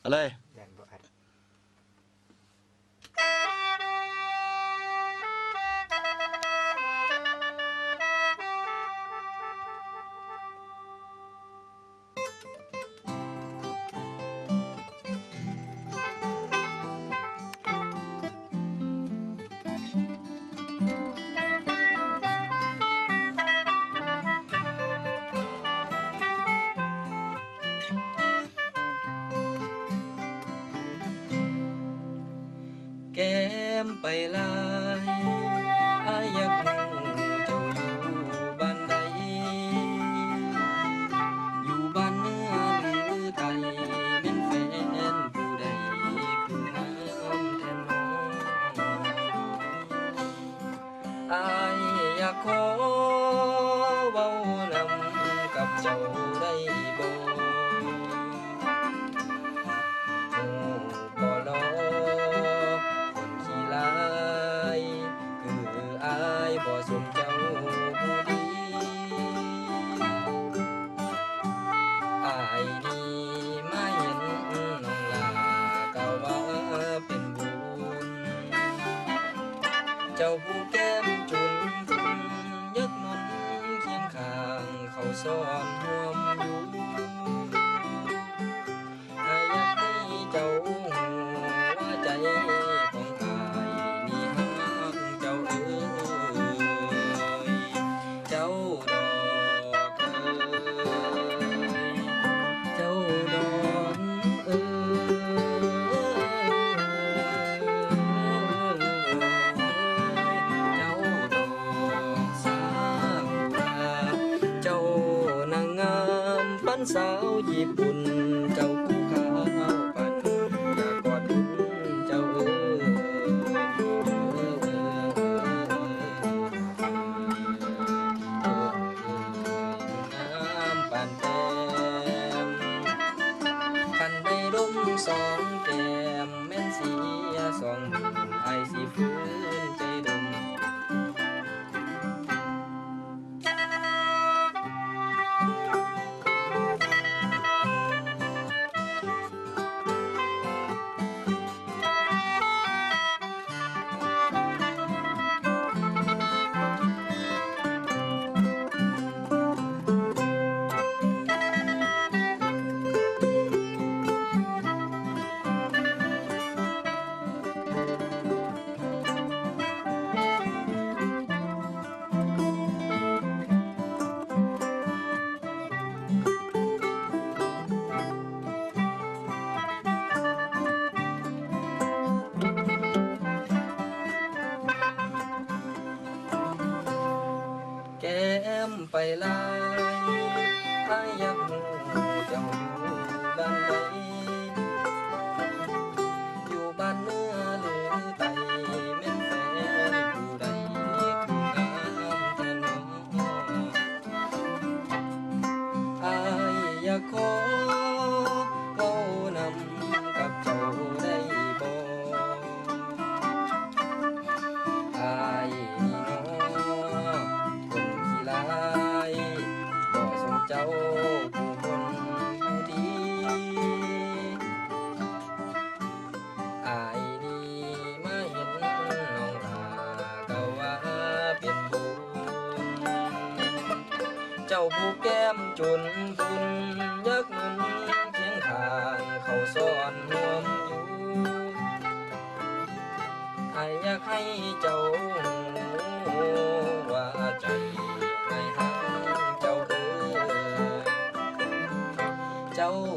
เอาเลย ยันบ่อัด มไปลายอายากรู้เจ้าอยู่บ้านใดอยู่บ้านเนื้อหรือไทยเป็นแฟนผู้ใดคืองามแทนน้องอายอยากขอเว้านำกับเจ้าได้บ่ จ้าผู้แก้มจุนทุนยักนนเคียงข้างเขาซ้อนหัวามปั ไปลายอายอยากหูเจ้าอยู่บ้านใด เจ้าผู้คนผู้ดีอายนี่มาเห็นน้องลาก็ว่าเป็นบุญเจ้าผู้แก้มจนทุนยักเงินเคียงขางเขาซ่อนห่วมอยู่อายอยากให้เจ้า ใ